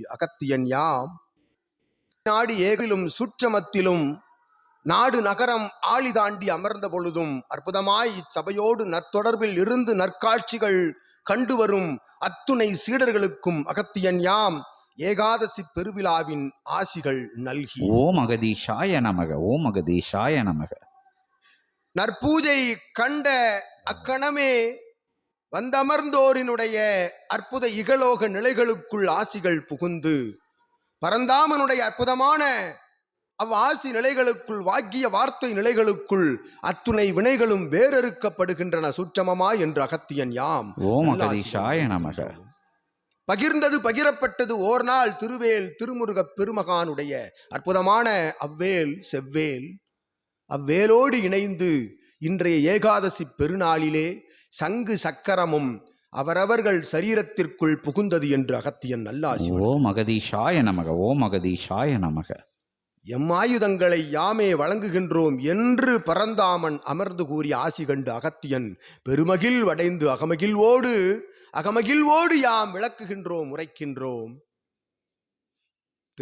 அகத்தியன் யாம்? நாடு ஏகிலும் சுற்றமத்திலும் நாடு நகரம் ஆளி தாண்டி அமர்ந்த பொழுதும் அற்புதமாய் இச்சபையோடு நற்தொடர்பில் இருந்து நற்காட்சிகள் கண்டு வரும் அத்துணை சீடர்களுக்கும் அகத்தியன் யாம்? ஏகாதசி பெருவிழாவின் ஆசிகள் நல்கி. ஓம் அகதீஷாய நமக ஓம் அகதீஷாய நமக. நற்பூஜை கண்ட அக்கணமே வந்தமர்ந்தோரினுடைய அற்புத இகலோக நிலைகளுக்குள் ஆசிகள் புகுந்து பரந்தாமனுடைய அற்புதமான அவ் ஆசி நிலைகளுக்குள் வாக்கிய வார்த்தை நிலைகளுக்குள் அத்துணை வினைகளும் வேறறுக்கப்படுகின்றன சுற்றமமாய் என்று அகத்தியன் யாம். பகிர்ந்தது பகிரப்பட்டது ஓர் நாள் திருவேல் திருமுருகப் பெருமகானுடைய அற்புதமான அவ்வேல் செவ்வேல். அவ்வேலோடு இணைந்து இன்றைய ஏகாதசி பெருநாளிலே சங்கு சக்கரமும் அவரவர்கள் சரீரத்திற்குள் புகுந்தது என்று அகத்தியன் நல்லாசி ஓம் அகதீஷாய நமக ஓம் அகதீஷாய நமக. எம்மாயுதங்களை யாமே வழங்குகின்றோம் என்று பரந்தாமன் அமர்ந்து கூறிய ஆசி கண்டு அகத்தியன் பெருமகிழ் அடைந்து அகமகிழ்வோடு அகமகிழ்வோடு யாம் விளக்குகின்றோம் உரைக்கின்றோம்.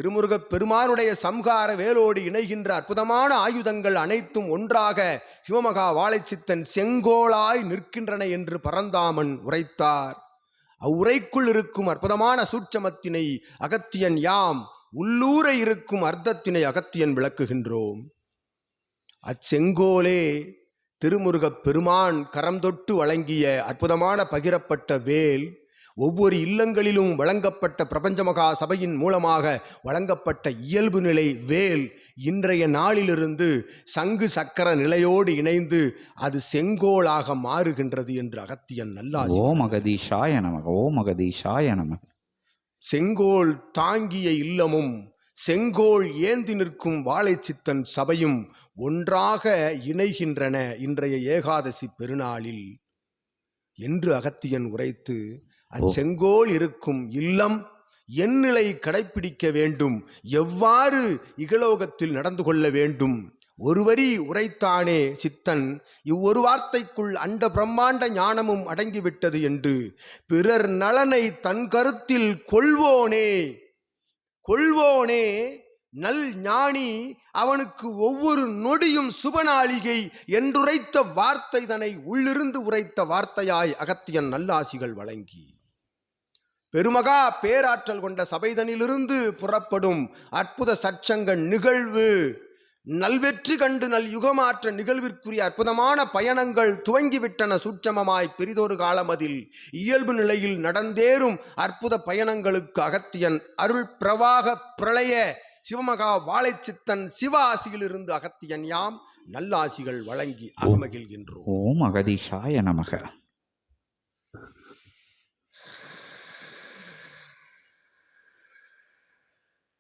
திருமுருகப் பெருமானுடைய சம்ஹார வேலோடு இணைகின்ற அற்புதமான ஆயுதங்கள் அனைத்தும் ஒன்றாக சிவமகா வாழைச்சித்தன் செங்கோலாய் நிற்கின்றன என்று பரந்தாமன் உரைத்தார். அவ்வுரைக்குள் இருக்கும் அற்புதமான சூட்சமத்தினை அகத்தியன் யாம் உள்ளூர இருக்கும் அர்த்தத்தினை அகத்தியன் விளக்குகின்றோம். அச்செங்கோலே திருமுருகப் பெருமான் கரம் தொட்டு வழங்கிய அற்புதமான பகிரப்பட்ட வேல் ஒவ்வொரு இல்லங்களிலும் வழங்கப்பட்ட பிரபஞ்சமகா சபையின் மூலமாக வழங்கப்பட்ட இயல்பு நிலை வேல் இன்றைய நாளிலிருந்து சங்கு சக்கர நிலையோடு இணைந்து அது செங்கோலாக மாறுகின்றது என்று அகத்தியன் நல்லாசி ஓம் அகதீஷாய நமக ஓம் அகதீஷாய நமக. செங்கோல் தாங்கிய இல்லமும் செங்கோல் ஏந்தி நிற்கும் வாழைச்சித்தன் சபையும் ஒன்றாக இணைகின்றன இன்றைய ஏகாதசி பெருநாளில் என்று அகத்தியன் உரைத்து அச்செங்கோல் இருக்கும் இல்லம் என் நிலை கடைப்பிடிக்க வேண்டும். எவ்வாறு இகலோகத்தில் நடந்து கொள்ள வேண்டும்? ஒரு வரி உரைத்தானே சித்தன். இவ்வொரு வார்த்தைக்குள் அண்ட பிரம்மாண்ட ஞானமும் அடங்கிவிட்டது என்று. பிறர் நலனை தன் கருத்தில் கொள்வோனே. கொள்வோனே. நல் ஞானி அவனுக்கு ஒவ்வொரு நொடியும் சுபநாளிகை என்றுரைத்த வார்த்தை தனை உள்ளிருந்து உரைத்த வார்த்தையாய் அகத்தியன் நல்லாசிகள் வழங்கி. பெருமகா பேராற்றல் கொண்ட சபைதனிலிருந்து புறப்படும் அற்புத சற்சங்க நிகழ்வு. நல்வெற்றி கண்டு நல் யுகமாற்ற நிகழ்விற்குரிய அற்புதமான பயணங்கள் துவங்கிவிட்டன சூட்சமமாய் பெரிதொரு காலமதில். இயல்பு நிலையில் நடந்தேறும் அற்புத பயணங்களுக்கு அகத்தியன் அருள் பிரவாக பிரளய சிவமகா வாழைச்சித்தன் சிவ ஆசியிலிருந்து அகத்தியன் யாம். நல்லாசிகள் வழங்கி அகமகிழ்கின்றோம் ஓம் அகதீஷாய நமக.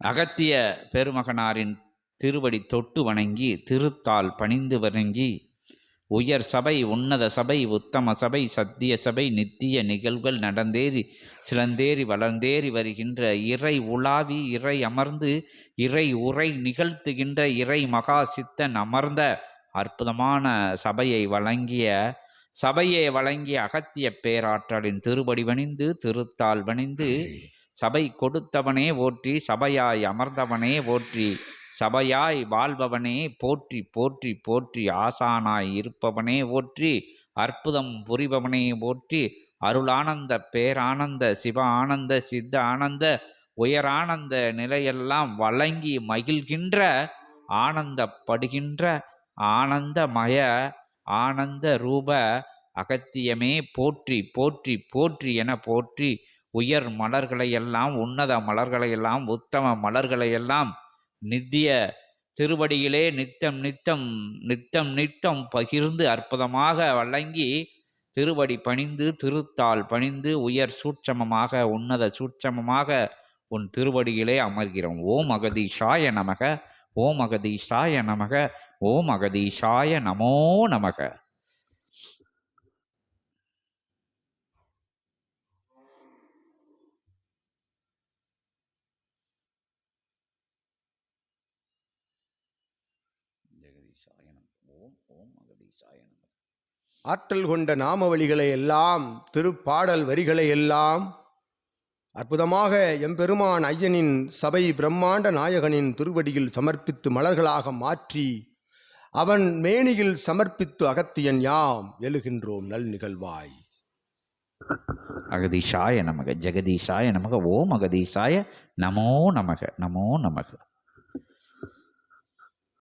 அகத்திய பெருமகனாரின் திருவடி தொட்டு வணங்கி திருத்தால் பணிந்து வணங்கி உயர் சபை உன்னத சபை உத்தம சபை சத்திய சபை நித்திய நிகழ்வுகள் நடந்தேறி சிறந்தேறி வளர்ந்தேறி வருகின்ற இறை உலாவி இறை அமர்ந்து இறை உரை நிகழ்த்துகின்ற இறை மகா சித்தன் அமர்ந்த அற்புதமான சபையை வழங்கிய சபையை வழங்கிய அகத்திய பேராற்றலின் திருவடி வணிந்து திருத்தால் வணிந்து சபை கொடுத்தவனே போற்றி சபையாய் அமர்ந்தவனே போற்றி சபையாய் வாழ்பவனே போற்றி போற்றி போற்றி ஆசானாய் இருப்பவனே போற்றி அற்புதம் புரிபவனே போற்றி அருளானந்த பேரானந்த சிவ ஆனந்த சித்த ஆனந்த உயரானந்த நிலையெல்லாம் வழங்கி மகிழ்கின்ற ஆனந்தப்படுகின்ற ஆனந்தமய ஆனந்த ரூப அகத்தியமே போற்றி போற்றி போற்றி என போற்றி உயர் மலர்களையெல்லாம் உன்னத மலர்களையெல்லாம் உத்தம மலர்களையெல்லாம் நித்திய திருவடியிலே நித்தம் நித்தம் நித்தம் நித்தம் பகிர்ந்து அற்புதமாக வழங்கி திருவடி பணிந்து திருத்தால் பணிந்து உயர் சூட்சமமாக உன்னத சூட்சமமாக உன் திருவடியிலே அமர்கிறோம். ஓம் அகதீஷாய நமக ஓம் அகதீஷாய நமக ஓம் அகதீஷாய நமோ நமக. ஜெகதீஷாய நம ஓம் ஓம் அகதீஷாய நம ஆற்றல் கொண்ட நாமவழிகளை எல்லாம் திருப்பாடல் வரிகளை எல்லாம் அற்புதமாக எம்பெருமான் ஐயனின் சபை பிரம்மாண்ட நாயகனின் திருவடியில் சமர்ப்பித்து மலர்களாக மாற்றி அவன் மேனியில் சமர்ப்பித்து அகத்தியன் யாம் எழுகின்றோம் நல் நிகழ்வாய். அகதீஷாய நமக ஜெகதீஷாய நமக ஓம் அகதீஷாய நமோ நமக நமோ நமக.